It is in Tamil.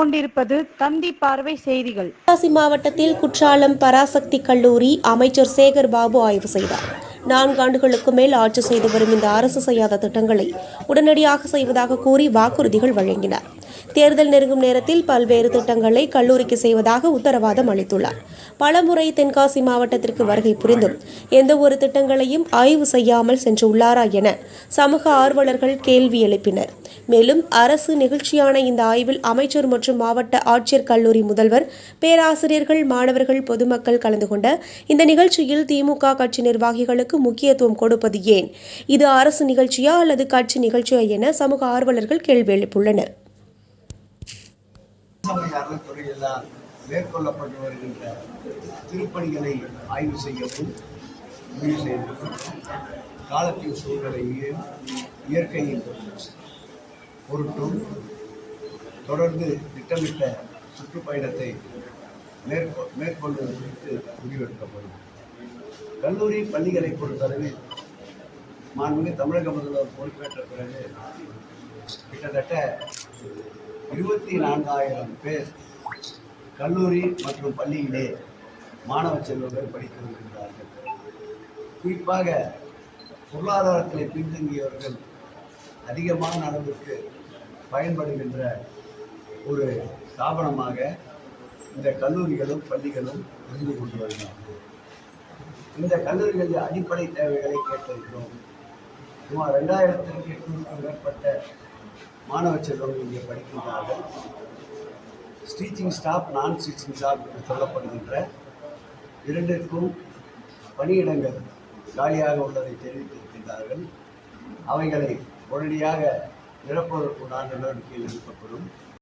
கொண்டிருப்பது தந்தி பார்வை செய்திகள். தென்காசி மாவட்டத்தில் குற்றாலம் பராசக்தி கல்லூரி அமைச்சர் சேகர் பாபு ஆய்வு செய்தார். நான்கு ஆண்டுகளுக்கு மேல் ஆட்சி செய்து வரும் இந்த அரசு செய்யாத திட்டங்களை உடனடியாக செய்வதாக கூறி வாக்குறுதிகள் வழங்கினார். தேர்தல் நெருங்கும் நேரத்தில் பல்வேறு திட்டங்களை கல்லூரிக்கு செய்வதாக உத்தரவாதம் அளித்துள்ளார். பலமுறை தென்காசி மாவட்டத்திற்கு வருகை புரிந்தும் எந்த ஒரு திட்டங்களையும் ஆய்வு செய்யாமல் சென்றுள்ளாரா என சமூக ஆர்வலர்கள் கேள்வி எழுப்பினர். மேலும் அரசு நிகழ்ச்சியான இந்த ஆய்வில் அமைச்சர் மற்றும் மாவட்ட ஆட்சியர் கல்லூரி முதல்வர் பேராசிரியர்கள் மாணவர்கள் பொதுமக்கள் கலந்து கொண்ட இந்த நிகழ்ச்சியில் திமுக கட்சி நிர்வாகிகளுக்கு முக்கியத்துவம் கொடுப்பது ஏன்? இது அரசு நிகழ்ச்சியா அல்லது கட்சி நிகழ்ச்சியா என சமூக ஆர்வலர்கள் கேள்வி எழுப்பியுள்ளனர். சமய அறத்துறையினால் மேற்கொள்ளப்பட்டு வருகின்ற திருப்பணிகளை ஆய்வு செய்யவும் முடிவு செய்தது காலத்தின் சூழ்நிலையையும் இயற்கையின் பொருட்டும் தொடர்ந்து திட்டமிட்ட சுற்றுப்பயணத்தை மேற்கொ மேற்கொள்வது குறித்து முடிவெடுக்கப்படும். கல்லூரி பள்ளிகளை பொறுத்தளவில் மாண்புமிகு தமிழக முதல்வர் பொறுப்பேற்ற பிறகு கிட்டத்தட்ட இருபத்தி நான்காயிரம் பேர் கல்லூரி மற்றும் பள்ளியிலே மாணவ செல்வங்கள் படித்து வருகின்றார்கள். குறிப்பாக பொருளாதாரத்தில் பின்தங்கியவர்கள் அதிகமான அளவிற்கு பயன்படுகின்ற ஒரு ஸ்தாபனமாக இந்த கல்லூரிகளும் பள்ளிகளும் இருந்து கொண்டு வருகிறார்கள் இந்த கல்லூரிகளில் அடிப்படை தேவைகளை கேட்டிருக்கிறோம். சுமார் ரெண்டாயிரத்திற்கு எட்நூறுக்கும் மேற்பட்ட மாணவ செல்வங்கள் இங்கே படிக்கின்றார்கள். Teaching staff non teaching staff என்று சொல்லப்படுகின்ற இரண்டிற்கும் பணியிடங்கள் காலியாக உள்ளதை தெரிவித்திருக்கின்றார்கள். அவைகளை உடனடியாக நிரப்புவதற்குண்டான நடவடிக்கைகள் எடுக்கப்படும்.